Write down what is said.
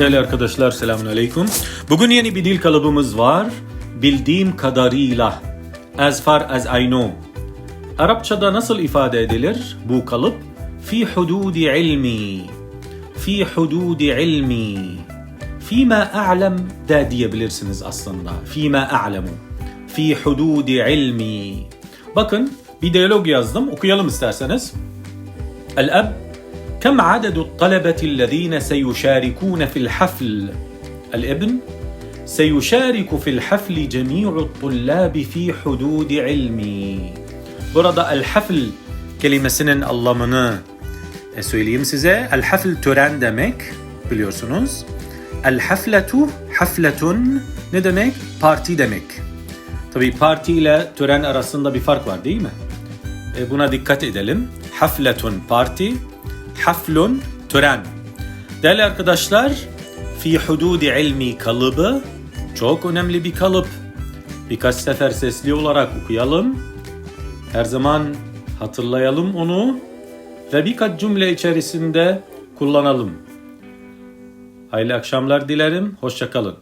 Değerli arkadaşlar selamünaleyküm. Bugün yeni bir dil kalıbımız var. Bildiğim kadarıyla. As far as I know. Arapçada nasıl ifade edilir bu kalıp? Fi hududi ilmi. Fi hududi ilmi. Fima a'lem de diyebilirsiniz aslında. Fima a'lemu. Fi hududi ilmi. Bakın bir diyalog yazdım. Okuyalım isterseniz. El-ab كم عدد الطلبة الذين سيشاركون في الحفل؟ الابن: سيشارك في الحفل جميع الطلاب في حدود علمي. برضا الحفل كلمة سنن الله منا سويليم سيزا الحفل توران دامك بليورسونوز الحفلة حفلة ندمك بارتي دامك طبي بارتي لا تران أرسن بفرق وارديما بنا دكات إدلم حفلة بارتي. Haflun tören. Değerli arkadaşlar, fi hududi ilmi kalıbı çok önemli bir kalıp. Birkaç sefer sesli olarak okuyalım. Her zaman hatırlayalım onu ve birkaç cümle içerisinde kullanalım. Hayırlı akşamlar dilerim. Hoşçakalın.